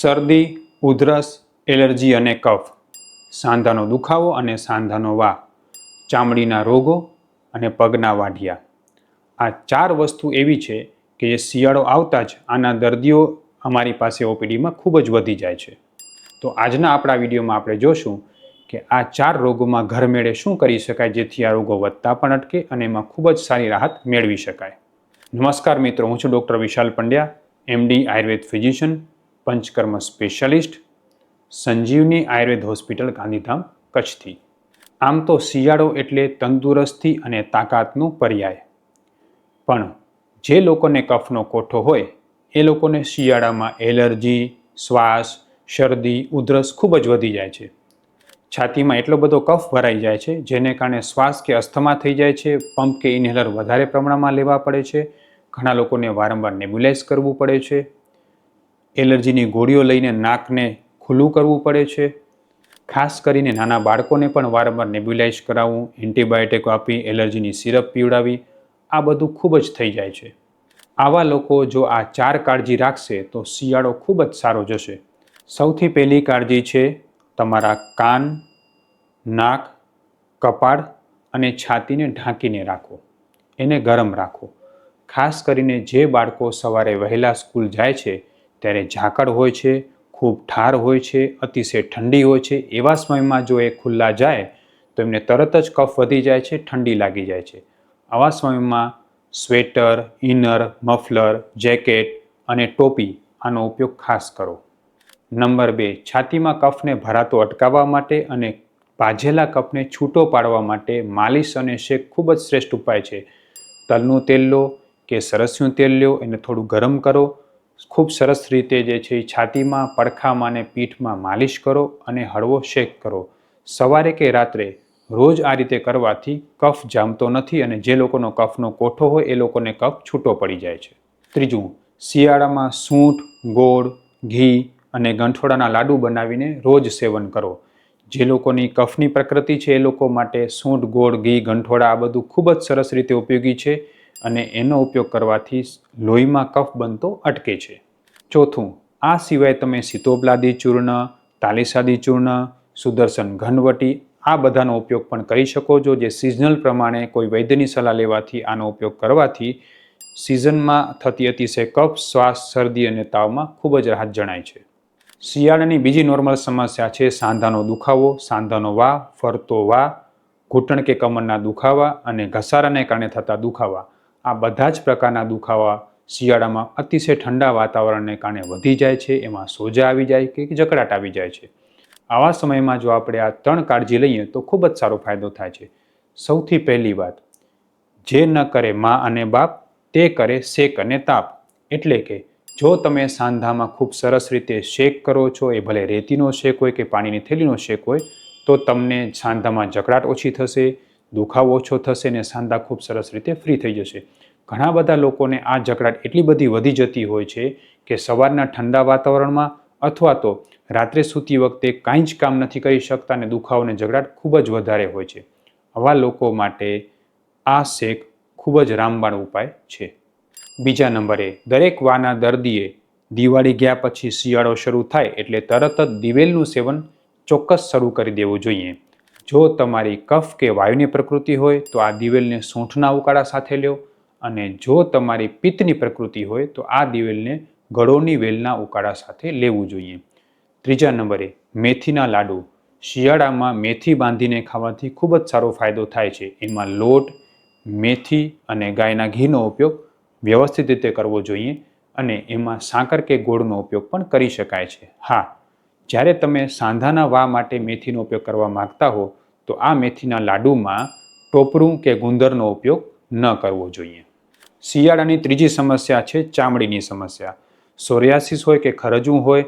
શરદી, ઉધરસ, એલર્જી અને કફ, સાંધાનો દુખાવો અને સાંધાનો વા ચામડીના રોગો અને પગના વાઢિયા. આ ચાર વસ્તુ એવી છે કે જે શિયાળો આવતા જ આના દર્દીઓ અમારી પાસે ઓપીડીમાં ખૂબ જ વધી જાય છે. તો આજના આપણા વિડીયોમાં આપણે જોશું કે આ ચાર રોગોમાં ઘરમેળે શું કરી શકાય જેથી આ રોગો વધતા પણ અટકે અને એમાં ખૂબ જ સારી રાહત મેળવી શકાય. નમસ્કાર મિત્રો, હું છું doctor Vishal Pandya MD Ayurveda physician Panchakarma specialist, Sanjeevani Ayurveda hospital Gandhidham, કચ્છથી. આમ તો શિયાળો એટલે તંદુરસ્તી અને તાકાતનું પર્યાય. પણ જે લોકોને કફનો કોઠો હોય, એ લોકોને શિયાળામાં એલર્જી, શ્વાસ, શરદી, ઉધરસ ખૂબ જ વધી જાય છે. છાતીમાં એટલો બધો કફ ભરાઈ જાય છે, જેને કારણે શ્વાસ કે અસ્થમા થઈ જાય છે, પંપ કે ઇન્હેલર વધારે પ્રમાણમાં લેવા પડે છે, ઘણા લોકોને વારંવાર નેબ્યુલાઇઝ કરવું પડે છે એલર્જીની ગોળીઓ લઈને નાકને ખુલ્લું કરવું પડે છે. ખાસ કરીને નાના બાળકોને પણ વારંવાર નેબ્યુલાઇઝ કરાવવું, એન્ટીબાયોટિક આપી, એલર્જીની સિરપ પીવડાવી, આ બધું ખૂબ જ થઈ જાય છે. આવા લોકો જો આ ચાર કાળજી રાખશે તો શિયાળો ખૂબ જ સારો જશે. સૌથી પહેલી કાળજી છે તમારા કાન, નાક, કપાળ અને છાતીને ઢાંકીને રાખો. એને ગરમ રાખો. ખાસ કરીને જે બાળકો સવારે વહેલા સ્કૂલ જાય છે ત્યારે ઝાકળ હોય છે, ખૂબ ઠાર હોય છે, અતિશય ઠંડી હોય છે, એવા સમયમાં જો એ ખુલ્લા જાય, તો એમને તરત જ કફ વધી જાય છે, ઠંડી લાગી જાય છે. આવા સમયમાં સ્વેટર, ઇનર, મફલર, જેકેટ અને ટોપી આનો ઉપયોગ ખાસ કરો. નંબર બે, છાતીમાં કફને ભરાતો અટકાવવા માટે અને ભાજેલા કફને છૂટો પાડવા માટે માલિશ અને શેક ખૂબ જ શ્રેષ્ઠ ઉપાય છે. તલનું તેલ લો કે સરસ્યું તેલ લો, એને થોડું ગરમ કરો. ખૂબ સરસ રીતે જે છે એ છાતીમાં, પડખામાં અને પીઠમાં માલિશ કરો અને હળવો શેક કરો. સવારે કે રાત્રે રોજ આ રીતે કરવાથી કફ જામતો નથી અને જે લોકોનો કફનો કોઠો હોય એ લોકોને કફ છૂટો પડી જાય છે. ત્રીજું, શિયાળામાં સૂંઠ, ગોળ, ઘી અને ગંઠોડાના લાડુ બનાવીને રોજ સેવન કરો. જે લોકોની કફની પ્રકૃતિ છે એ લોકો માટે સૂંઠ, ગોળ, ઘી ગંઠોડા આ બધું ખૂબ જ સરસ રીતે ઉપયોગી છે. અને એનો ઉપયોગ કરવાથી લોહીમાં કફ બનતો અટકે છે. ચોથું, આ સિવાય તમે સીતોપલાદી ચૂર્ણ, તાલીસાદી ચૂર્ણ, સુદર્શન ઘનવટી, આ બધાનો ઉપયોગ પણ કરી શકો છો, જે સિઝનલ પ્રમાણે કોઈ વૈદ્યની સલાહ લેવાથી આનો ઉપયોગ કરવાથી સિઝનમાં થતી અતિશય કફ, શ્વાસ, શરદી અને તાવમાં ખૂબ જ રાહત જણાય છે. શિયાળાની બીજી નોર્મલ સમસ્યા છે સાંધાનો દુખાવો, સાંધાનો વા ફરતો વા ઘૂંટણ કે કમરના દુખાવા અને ઘસારાને કારણે થતા દુખાવા. આ બધા જ પ્રકારના દુખાવા શિયાળામાં અતિશય ઠંડા વાતાવરણને કારણે વધી જાય છે, એમાં સોજા આવી જાય કે જકડાટ આવી જાય છે. આવા સમયમાં જો આપણે આ ત્રણ કાળજી લઈએ તો ખૂબ જ સારો ફાયદો થાય છે. સૌથી પહેલી વાત, જે ન કરે મા અને બાપ, તે કરે શેક અને તાપ. એટલે કે જો તમે સાંધામાં ખૂબ સરસ રીતે શેક કરો છો, એ ભલે રેતીનો શેક હોય કે પાણીની થેલીનો શેક હોય, તો તમને સાંધામાં જકડાટ ઓછી થશે દુખાવો ઓછો થશે ને સાંધા ખૂબ સરસ રીતે ફ્રી થઈ જશે. ઘણા બધા લોકોને આ જકડાટ એટલી બધી વધી જતી હોય છે કે સવારના ઠંડા વાતાવરણમાં અથવા તો રાત્રે સૂતી વખતે કાંઈ જ કામ નથી કરી શકતા અને દુખાવો અને જગડાટ ખૂબ જ વધારે હોય છે. આવા લોકો માટે આ શેક ખૂબ જ રામબાણ ઉપાય છે. બીજા નંબરે, દરેક વાના દર્દીએ દિવાળી ગયા પછી શિયાળો શરૂ થાય એટલે તરત જ દિવેલનું સેવન ચોક્કસ શરૂ કરી દેવું જોઈએ. જો તમારી કફ કે વાયુની પ્રકૃતિ હોય, તો આ દિવેલને સૂંઠના ઉકાળા સાથે લ્યો અને જો તમારી પિત્તની પ્રકૃતિ હોય, તો આ દિવેલને ગળોની વેલના ઉકાળા સાથે લેવું જોઈએ. ત્રીજા નંબરે, મેથીના લાડુ. શિયાળામાં મેથી બાંધીને ખાવાથી ખૂબ જ સારો ફાયદો થાય છે. એમાં લોટ, મેથી અને ગાયના ઘીનો ઉપયોગ વ્યવસ્થિત રીતે કરવો જોઈએ અને એમાં સાકર કે ગોળનો ઉપયોગ પણ કરી શકાય છે. હા, જ્યારે તમે સાંધાના વા માટે મેથીનો ઉપયોગ કરવા માગતા હો તો આ મેથીના લાડુમાં ટોપરું કે ગુંદરનો ઉપયોગ ન કરવો જોઈએ. શિયાળાની ત્રીજી સમસ્યા છે ચામડીની સમસ્યા. સોરિયાસિસ હોય કે ખરજું હોય,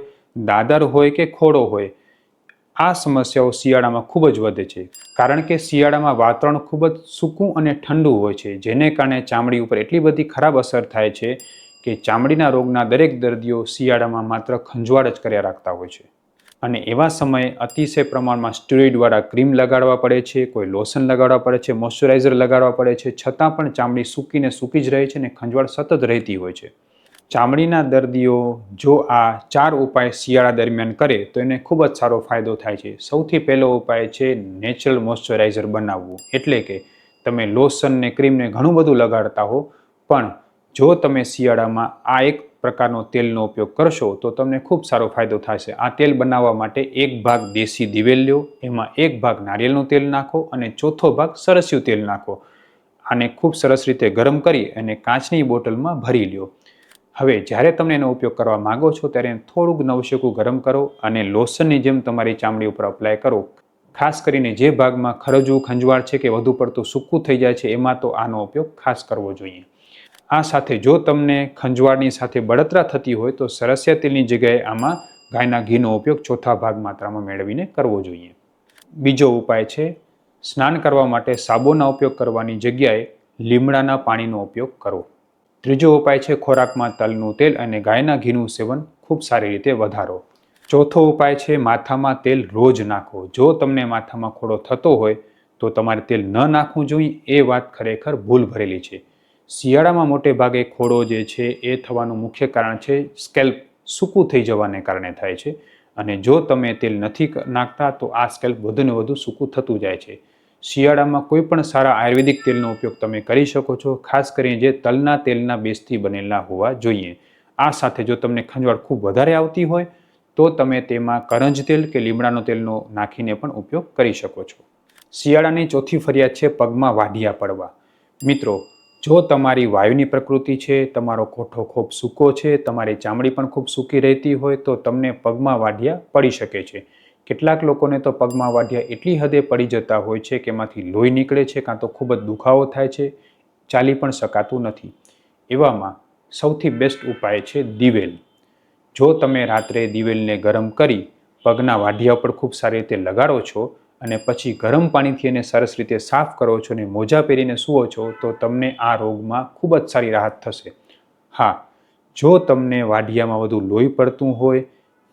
દાદર હોય કે ખોડો હોય, આ સમસ્યાઓ શિયાળામાં ખૂબ જ વધે છે. કારણ કે શિયાળામાં વાતાવરણ ખૂબ જ સૂકું અને ઠંડુ હોય છે, જેને કારણે ચામડી ઉપર એટલી બધી ખરાબ અસર થાય છે કે ચામડીના રોગના દરેક દર્દીઓ શિયાળામાં માત્ર ખંજવાળ જ કર્યા રાખતા હોય છે. અને એવા સમયે અતિશય પ્રમાણમાં સ્ટીરોઇડવાળા ક્રીમ લગાડવા પડે છે, કોઈ લોશન લગાડવા પડે છે, મોઇશ્ચરાઇઝર લગાડવા પડે છે, છતાં પણ ચામડી સૂકીને સૂકી જ રહે છે અને ખંજવાળ સતત રહેતી હોય છે. ચામડીના દર્દીઓ જો આ ચાર ઉપાય શિયાળા દરમિયાન કરે, તો એને ખૂબ જ સારો ફાયદો થાય છે. સૌથી પહેલો ઉપાય છે નેચરલ મોઇશ્ચરાઇઝર બનાવવું. એટલે કે તમે લોશન ને ક્રીમને ઘણું બધું લગાડતા હો, પણ જો તમે શિયાળામાં આ એક પ્રકારનો તેલનો ઉપયોગ કરશો તો તમને ખૂબ સારો ફાયદો થશે. આ તેલ બનાવવા માટે એક ભાગ દેશી દિવેલ લ્યો એમાં એક ભાગ નારિયેળનું તેલ નાખો અને ચોથો ભાગ સરસ્યું તેલ નાખો. આને ખૂબ સરસ રીતે ગરમ કરી અને કાચની બોટલમાં ભરી લ્યો. હવે જ્યારે તમે એનો ઉપયોગ કરવા માંગો છો ત્યારે થોડુંક નવશેકું ગરમ કરો અને લોશનની જેમ તમારી ચામડી ઉપર અપ્લાય કરો. ખાસ કરીને જે ભાગમાં ખરજવું ખંજવાળ છે કે વધુ પડતું સૂકું થઈ જાય છે એમાં તો આનો ઉપયોગ ખાસ કરવો જોઈએ. આ સાથે જો તમને ખંજવાળની સાથે બળતરા થતી હોય તો સરસિયા તેલની જગ્યાએ આમાં ગાયના ઘીનો ઉપયોગ ચોથા ભાગ માત્રામાં મેળવીને કરવો જોઈએ. બીજો ઉપાય છે, સ્નાન કરવા માટે સાબુના ઉપયોગ કરવાની જગ્યાએ લીમડાના પાણીનો ઉપયોગ કરવો. ત્રીજો ઉપાય છે, ખોરાકમાં તલનું તેલ અને ગાયના ઘીનું સેવન ખૂબ સારી રીતે વધારો. ચોથો ઉપાય છે, માથામાં તેલ રોજ નાખો. જો તમને માથામાં ખોડો થતો હોય તો તમારે તેલ ન નાખવું જોઈએ, એ વાત ખરેખર ભૂલ ભરેલી છે. શિયાળામાં મોટે ભાગે ખોડો જે છે એ થવાનું મુખ્ય કારણ છે, સ્કેલ્પ સૂકું થઈ જવાને કારણે થાય છે. અને જો તમે તેલ નથી નાખતા તો આ સ્કેલ્પ વધુને વધુ સૂકું થતું જાય છે. શિયાળામાં કોઈ પણ સારા આયુર્વેદિક તેલનો ઉપયોગ તમે કરી શકો છો, ખાસ કરીને જે તલના તેલના બેસથી બનેલા હોવા જોઈએ. આ સાથે જો તમને ખંજવાળ ખૂબ વધારે આવતી હોય, તો તમે તેમાં કરંજ તેલ કે લીમડાનો તેલનો નાખીને પણ ઉપયોગ કરી શકો છો. શિયાળાની ચોથી ફરિયાદ છે પગમાં વાઢિયા પડવા. મિત્રો જો તમારી વાયુની પ્રકૃતિ છે, તમારો કોઠો ખૂબ સૂકો છે, તમારી ચામડી પણ ખૂબ સૂકી રહેતી હોય, તો તમને પગમાં વાઢિયા પડી શકે છે. કેટલાક લોકોને તો પગમાં વાઢિયા એટલી હદે પડી જતા હોય છે કે એમાંથી લોહી નીકળે છે, કાં તો ખૂબ જ દુખાવો થાય છે, ચાલી પણ શકાતું નથી. એવામાં સૌથી બેસ્ટ ઉપાય છે દિવેલ. જો તમે રાત્રે દિવેલને ગરમ કરી, પગના વાઢિયા પર ખૂબ સારી રીતે લગાડો છો અને પછી ગરમ પાણીથી એને સરસ રીતે સાફ કરો છો અને મોજા પહેરીને સૂવો છો, તો તમને આ રોગમાં ખૂબ જ સારી રાહત થશે. હા, જો તમને વાઢિયામાં વધુ લોહી પડતું હોય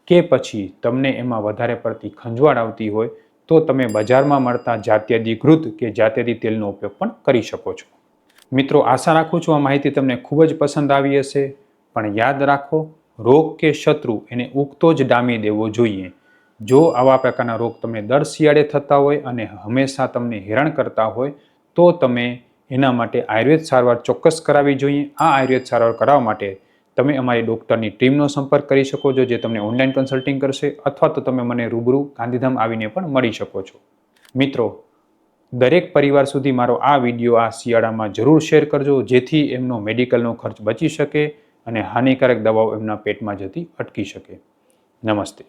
કે પછી તમને એમાં વધારે પડતી ખંજવાળ આવતી હોય, તો તમે બજારમાં મળતા જાત્યદીકૃત કે જાત્યદી તેલનો ઉપયોગ પણ કરી શકો છો. મિત્રો, આશા રાખું છું આ માહિતી તમને ખૂબ જ પસંદ આવી હશે. પણ યાદ રાખો, રોગ કે શત્રુ એને ઉગતો જ ડામી દેવો જોઈએ. જો આવા પ્રકારના રોગ તમને દર શિયાળે થતા હોય અને હંમેશા તમને હેરાન કરતા હોય, તો તમે એના માટે આયુર્વેદ સારવાર ચોક્કસ કરાવવી જોઈએ. આ આયુર્વેદ સારવાર કરાવવા માટે તમે અમારી ડૉક્ટરની ટીમનો સંપર્ક કરી શકો છો, જે તમને ઓનલાઈન કન્સલ્ટિંગ કરશે, અથવા તો તમે મને રૂબરૂ ગાંધીધામ આવીને પણ મળી શકો છો. મિત્રો, દરેક પરિવાર સુધી મારો આ વીડિયો આ શિયાળામાં જરૂર શેર કરજો, જેથી એમનો મેડિકલનો ખર્ચ બચી શકે અને હાનિકારક દવાઓ એમના પેટમાં જતી અટકી શકે. નમસ્તે.